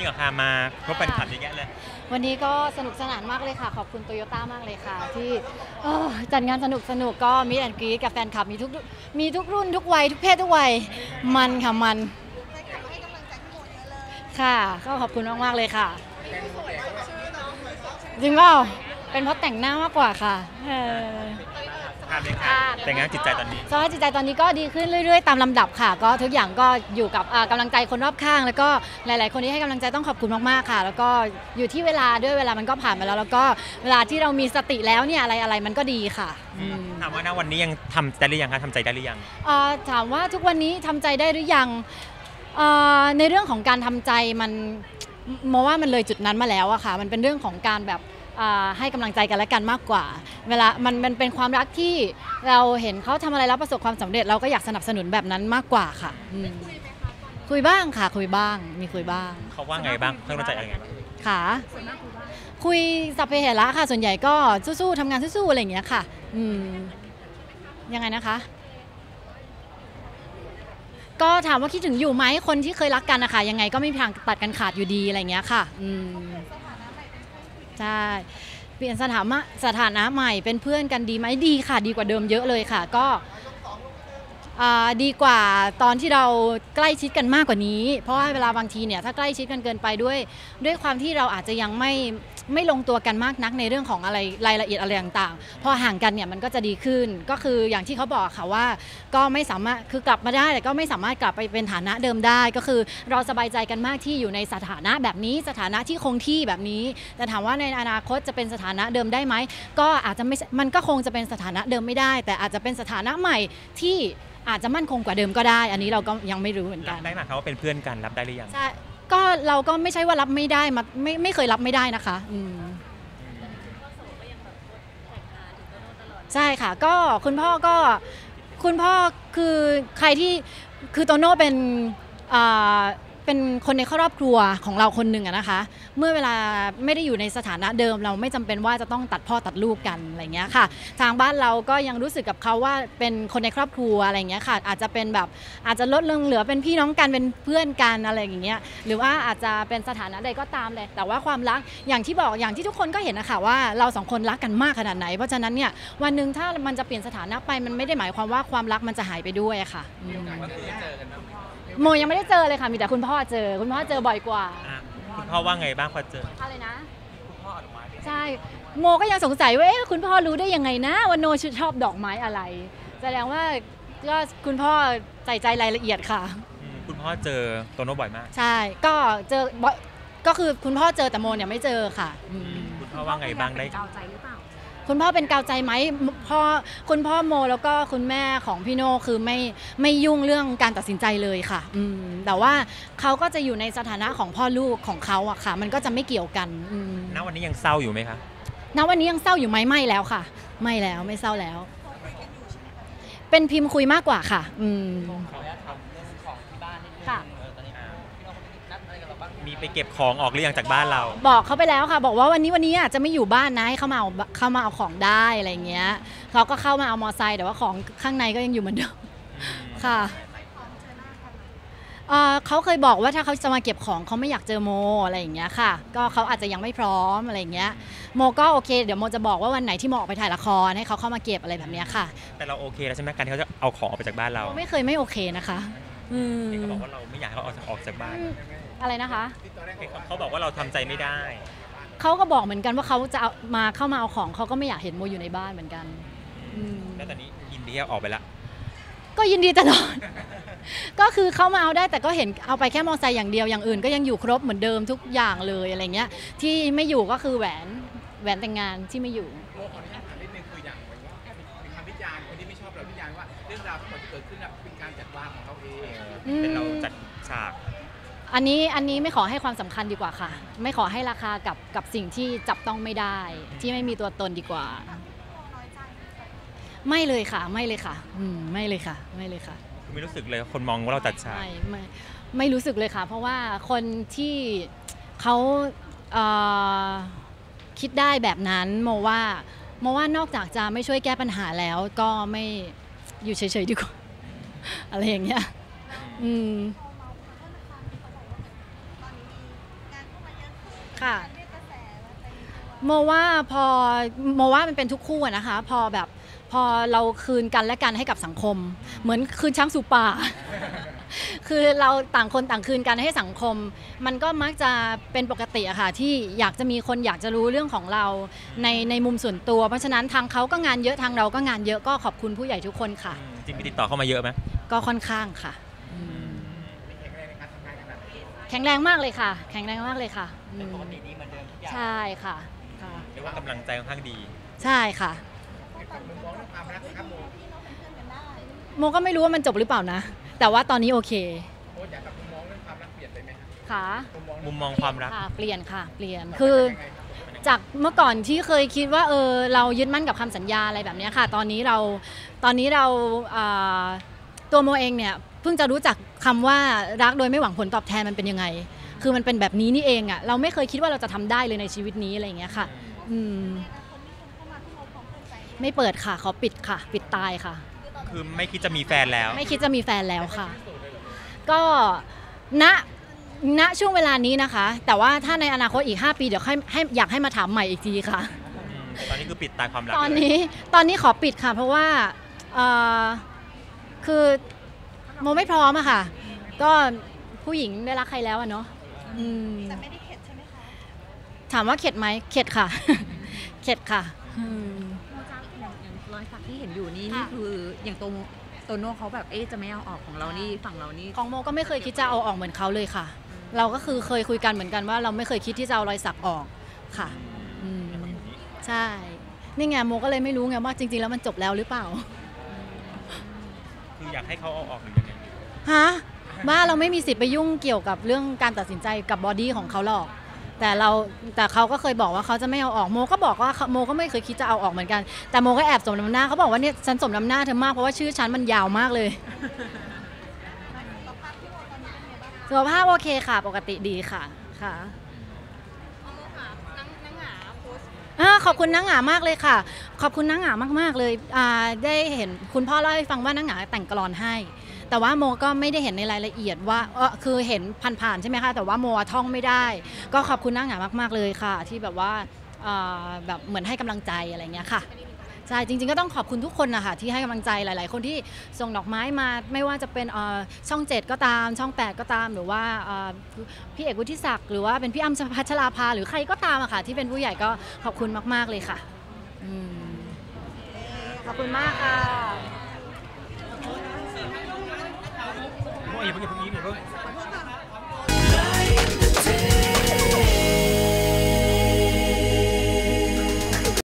นี้กับคามาพบแฟนคลับเยอะแยะเลย วันนี้ก็สนุกสนานมากเลยค่ะ ขอบคุณโตโยต้ามากเลยค่ะ ที่เอ่อจัดงานสนุกสนุกก็มีแอนกรีกับแฟนคลับมีทุกมีทุกรุ่นทุกวัยทุกเพศทุกวัยมันค่ะมันค่ะ ก็ขอบคุณมากๆเลยค่ะจริงเปล่าเป็นเพราะแต่งหน้ามากกว่าค่ะเออ ภาพเลยค่ะค่ะแต่งงานจิตใจตอนนี้ สภาพจิตใจตอนนี้ก็ดีขึ้นเรื่อยๆ ตามลำดับค่ะ ก็ทุกอย่างก็อยู่กับอ่ากำลังใจคนรอบข้าง แล้วก็หลาย ๆ คนที่ให้กำลังใจต้องขอบคุณมากๆค่ะ แล้วก็อยู่ที่เวลาด้วยเวลามันก็ผ่านมาแล้ว แล้วก็เวลาที่เรามีสติแล้วเนี่ยอะไรอะไรมันก็ดีค่ะอืม ถามว่าณวันนี้ยังทำได้หรือยังคะทำใจได้หรือยัง เอ่อถามว่าทุกวันนี้ทำใจได้หรือยังเอ่อในเรื่องของการทำใจมันมองว่ามันเลยจุดนั้นมาแล้วอะค่ะ มันเป็นเรื่องของการแบบอ่า ให้กำลังใจกันและกันมากกว่า เวลามันมันเป็นความรักที่เราเห็นเขาทำอะไรแล้วประสบความสำเร็จเราก็อยากสนับสนุนแบบนั้นมากกว่าค่ะอืมคุยบ้างค่ะ คุยบ้าง มีคุยบ้าง เขาว่าไงบ้างเพื่อนรู้ใจอะไรไงบ้างค่ะคุยสัพเพเหระค่ะ ส่วนใหญ่ก็สู้ๆทำงานสู้ๆอะไรอย่างเงี้ยค่ะ อืม ยังไงนะคะ ก็ถามว่าคิดถึงอยู่ไหมคนที่เคยรักกันนะคะยังไงก็ไม่มีทางตัดกันขาดอยู่ดีอะไรอย่างเงี้ยค่ะ อืม ใช่เปลี่ยนสถานะสถานะใหม่เป็นเพื่อนกันดีไหมดีค่ะ ดีกว่าเดิมเยอะเลยค่ะ ก็ดีกว่าตอนที่เราใกล้ชิดกันมากกว่านี้ เพราะว่าเวลาบางทีเนี่ยถ้าใกล้ชิดกันเกินไปด้วย ด้วยความที่เราอาจจะยังไม่ ไม่ลงตัวกันมากนักในเรื่องของอะไรรายละเอียดอะไรต่างๆ พอห่างกันเนี่ยมันก็จะดีขึ้น ก็คืออย่างที่เขาบอกค่ะว่า ก็ไม่สามารถคือกลับมาได้แต่ก็ไม่สามารถกลับไปเป็นฐานะเดิมได้ ก็คือเราสบายใจกันมากที่อยู่ในสถานะแบบนี้สถานะที่คงที่แบบนี้ แต่ถามว่าในอนาคตจะเป็นสถานะเดิมได้ไหมก็อาจจะไม่มันก็คงจะเป็นสถานะเดิมไม่ได้ แต่อาจจะเป็นสถานะใหม่ที่อาจจะมั่นคงกว่าเดิมก็ได้ อันนี้เราก็ยังไม่รู้เหมือนรักับนได้หมายความว่าเป็นเพื่อนกันรับได้หรือยังใช่ ก็เราก็ไม่ใช่ว่ารับไม่ได้มาไม่ไม่เคยรับไม่ได้นะคะอืมใช่ค่ะ ก็คุณพ่อก็คุณพ่อคือใครที่คือโตโน่เป็นอ่า เป็นคนในครอบครัวของเราคนหนึ่งนะคะ เมื่อเวลาไม่ได้อยู่ในสถานะเดิม เราไม่จำเป็นว่าจะต้องตัดพ่อตัดลูกกันอะไรเงี้ยค่ะ ทางบ้านเราก็ยังรู้สึกกับเขาว่าเป็นคนในครอบครัวอะไรเงี้ยค่ะ อาจจะเป็นแบบอาจจะลดลงเหลือเป็นพี่น้องกันเป็นเพื่อนกันอะไรอย่างเงี้ยหรือว่าอาจจะเป็นสถานะใดก็ตามเลย แต่ว่าความรักอย่างที่บอกอย่างที่ทุกคนก็เห็นนะคะว่าเราสองคนรักกันมากขนาดไหน เพราะฉะนั้นเนี่ยวันหนึ่งถ้ามันจะเปลี่ยนสถานะไปมันไม่ได้หมายความว่าความรักมันจะหายไปด้วยอะค่ะอืม โมยังไม่ได้เจอเลยค่ะ มีแต่คุณพ่อเจอ คุณพ่อเจอบ่อยกว่าอะคุณพ่อว่าไงบ้างพอเจอ อะไรนะ คุณพ่ออนุมัติใช่ โมก็ยังสงสัยว่าเอ๊ะคุณพ่อรู้ได้ยังไงนะว่าโนชอบดอกไม้อะไร แสดงว่าก็คุณพ่อใส่ใจรายละเอียดค่ะ อืมคุณพ่อเจอโตโน่บ่อยมากใช่ ก็เจอบ่อยก็คือคุณพ่อเจอแต่โมเนี่ยไม่เจอค่ะอืมคุณพ่อว่าไงบ้างได้ คุณพ่อเป็นกาวใจไหมพ่อคุณพ่อโมแล้วก็คุณแม่ของพี่โน่คือไม่ไม่ยุ่งเรื่องการตัดสินใจเลยค่ะอืมแต่ว่าเขาก็จะอยู่ในสถานะของพ่อลูกของเขาอะค่ะ มันก็จะไม่เกี่ยวกันอืมณวันนี้ยังเศร้าอยู่ไหมคะณวันนี้ยังเศร้าอยู่ไหมไม่แล้วค่ะ ไม่แล้วไม่เศร้าแล้ว เป็นพิมพ์คุยมากกว่าค่ะ อืมค่ะ มีไปเก็บของออกหรือยังจากบ้านเรา บอกเขาไปแล้วค่ะ บอกว่าวันนี้วันนี้อะจะไม่อยู่บ้านนะให้เขามาเอาเข้ามาเอาของได้อะไรเงี้ยเขาก็เข้ามาเอามอไซค์แต่ว่าของข้างในก็ยังอยู่เหมือนเดิมค่ะเอ่อเขาเคยบอกว่าถ้าเขาจะมาเก็บของเขาไม่อยากเจอโมอะไรอย่างเงี้ยค่ะ ก็เขาอาจจะยังไม่พร้อมอะไรอย่างเงี้ยโมก็โอเค เดี๋ยวโมจะบอกว่าวันไหนที่โมออกไปถ่ายละครให้เขาเข้ามาเก็บอะไรแบบเนี้ยค่ะ แต่เราโอเคแล้วใช่ไหมการที่เขาจะเอาของออกไปจากบ้านเราโมไม่เคยไม่โอเคนะคะ อืมเขาบอกว่าเราไม่อยากให้เขาออกจากออกจากบ้านอะไรนะคะเขาบอกว่าเราทำใจไม่ได้ เขาก็บอกเหมือนกันว่าเขาจะเอามาเข้ามาเอาของเขาก็ไม่อยากเห็นโมอยู่ในบ้านเหมือนกันอืมแล้วตอนนี้ยินดีเอาออกไปละก็ยินดีตลอด ก็คือเขามาเอาได้แต่ก็เห็นเอาไปแค่มอไซค์อย่างเดียวอย่างอื่น ก็ยังอยู่ครบเหมือนเดิมทุกอย่างเลยอะไรเงี้ย ที่ไม่อยู่ก็คือแหวนแหวนแต่งงานที่ไม่อยู่ เป็นเราจัดฉาก อันนี้อันนี้ไม่ขอให้ความสำคัญดีกว่าค่ะ ไม่ขอให้ราคากับกับสิ่งที่จับต้องไม่ได้ ที่ไม่มีตัวตนดีกว่า ไม่เลยค่ะ ไม่เลยค่ะอืมไม่เลยค่ะ ไม่เลยค่ะคือไม่รู้สึกเลยคนมองว่าเราจัดฉากไม่ไม่ไม่รู้สึกเลยค่ะ เพราะว่าคนที่เขาเอ่อคิดได้แบบนั้นโมว่าโมว่านอกจากจะไม่ช่วยแก้ปัญหาแล้วก็ไม่อยู่เฉยๆดีกว่า อะไรอย่างเงี้ย อืมงค่ะ โมว่าพอโมว่ามันเป็นทุกคู่อะนะคะ พอแบบพอเราคืนกันและกันให้กับสังคม เหมือนคืนช้างสู่ป่า คือเราต่างคนต่างคืนกันให้สังคม มันก็มักจะเป็นปกติอะค่ะ ที่อยากจะมีคนอยากจะรู้เรื่องของเราในในมุมส่วนตัว เพราะฉะนั้นทางเขาก็งานเยอะทางเราก็งานเยอะก็ขอบคุณผู้ใหญ่ทุกคนค่ะ จริงมีติดต่อเข้ามาเยอะไหมก็ค่อนข้างค่ะ แข็งแรงในการทำงานขนาดนี้ แข็งแรงมากเลยค่ะ แข็งแรงมากเลยค่ะอืมปกติดีเหมือนเดิมทุกอย่างใช่ค่ะค่ะ เรียกว่ากำลังใจค่อนข้างดี ใช่ค่ะกับมุมมองเรื่องความรักนะครับโมโมก็ไม่รู้ว่ามันจบหรือเปล่านะ แต่ว่าตอนนี้โอเคโอ้อยากกับมุมมองเรื่องความรักเปลี่ยนไปไหมครับค่ะมุมมองมุมมองความรักค่ะ เปลี่ยนค่ะ เปลี่ยน คือยังไงครับจากเมื่อก่อนที่เคยคิดว่าเออเรายึดมั่นกับคำสัญญาอะไรแบบเนี้ยค่ะ ตอนนี้เรา ตอนนี้เราอ่าตัวโมเองเนี่ย เพิ่งจะรู้จักคำว่ารักโดยไม่หวังผลตอบแทนมันเป็นยังไง คือมันเป็นแบบนี้นี่เองอะ่ะเราไม่เคยคิดว่าเราจะทำได้เลยในชีวิตนี้อะไรอย่างเงี้ยค่ะ อืมไม่เปิดค่ะขอปิดค่ะ ปิดตายค่ะ คือไม่คิดจะมีแฟนแล้ว ไม่คิดจะมีแฟนแล้วค่ะ ก็ณณช่วงเวลานี้นะคะ แต่ว่าถ้าในอนาคตอีก 5 ปีเดี๋ยวให้ให้อยากให้มาถามใหม่อีกทีค่ะอืมตอนนี้คือปิดตายความรักตอนเลยนี้ตอนนี้ขอปิดค่ะ เพราะว่าเอ่อคือ โมไม่พร้อมอะค่ะ ก็ผู้หญิงได้รักใครแล้วอะเนาะอืมแต่ไม่ได้เข็ดใช่ไหมคะถามว่าเข็ดไหมเข็ดค่ะ เข็ดค่ะอืมโมจ้าอย่างอย่างรอยสักที่เห็นอยู่นี่ค่ะนี่คืออย่างโตโตโน่เขาแบบเอ๊ะจะไม่เอาออกของเรานี่ฝั่งเรานี่ของโมก็ไม่เคยคิดจะเอาออกเหมือนเขาเลยค่ะ เราก็คือเคยคุยกันเหมือนกันว่า เราไม่เคยคิดที่จะเอารอยสักออกค่ะอืมใช่นี่ไงโมก็เลยไม่รู้ไงว่าจริง ๆ แล้วมันจบแล้วหรือเปล่า คืออยากให้เขาเอาออกหรือยังไง ฮะบ้าเราไม่มีสิทธิ์ไปยุ่งเกี่ยวกับเรื่องการตัดสินใจกับบอดี้ของเขาหรอก แต่เราแต่เขาก็เคยบอกว่าเขาจะไม่เอาออกโมก็บอกว่าโมก็ไม่เคยคิดจะเอาออกเหมือนกัน แต่โมก็แอบสมน้ำหน้าเขาบอกว่าเนี่ยฉันสมน้ำหน้าเธอมากเพราะว่าชื่อฉันมันยาวมากเลยสุขภาพโอเคค่ะ ปกติดีค่ะค่ะขอบคุณนางหงามากเลยค่ะ ขอบคุณนางหงามากๆเลยได้เห็นคุณพ่อเล่าให้ฟังว่านางหงาแต่งกลอนให้ แต่ว่าโมก็ไม่ได้เห็นในรายละเอียดว่าเออคือเห็นผ่านๆใช่ไหมคะ แต่ว่าโมท่องไม่ได้ ก็ขอบคุณนาหงามาก ๆ เลยค่ะ ที่แบบว่าแบบเหมือนให้กำลังใจอะไรเงี้ยค่ะใช่จริงๆก็ต้องขอบคุณทุกคนนะคะที่ให้กำลังใจหลาย ๆ คนที่ส่งดอกไม้มาไม่ว่าจะเป็นช่อช่อง 7 ก็ตาม ช่อง 8 ก็ตาม หรือว่าพี่เอกวุฒิศักดิ์หรือว่าเป็นพี่อ้ำพัชราภาหรือใครก็ตามอะค่ะ ที่เป็นผู้ใหญ่ก็ขอบคุณมาก ๆ เลยค่ะอขอบคุณมากค่ะ อยู่ตรง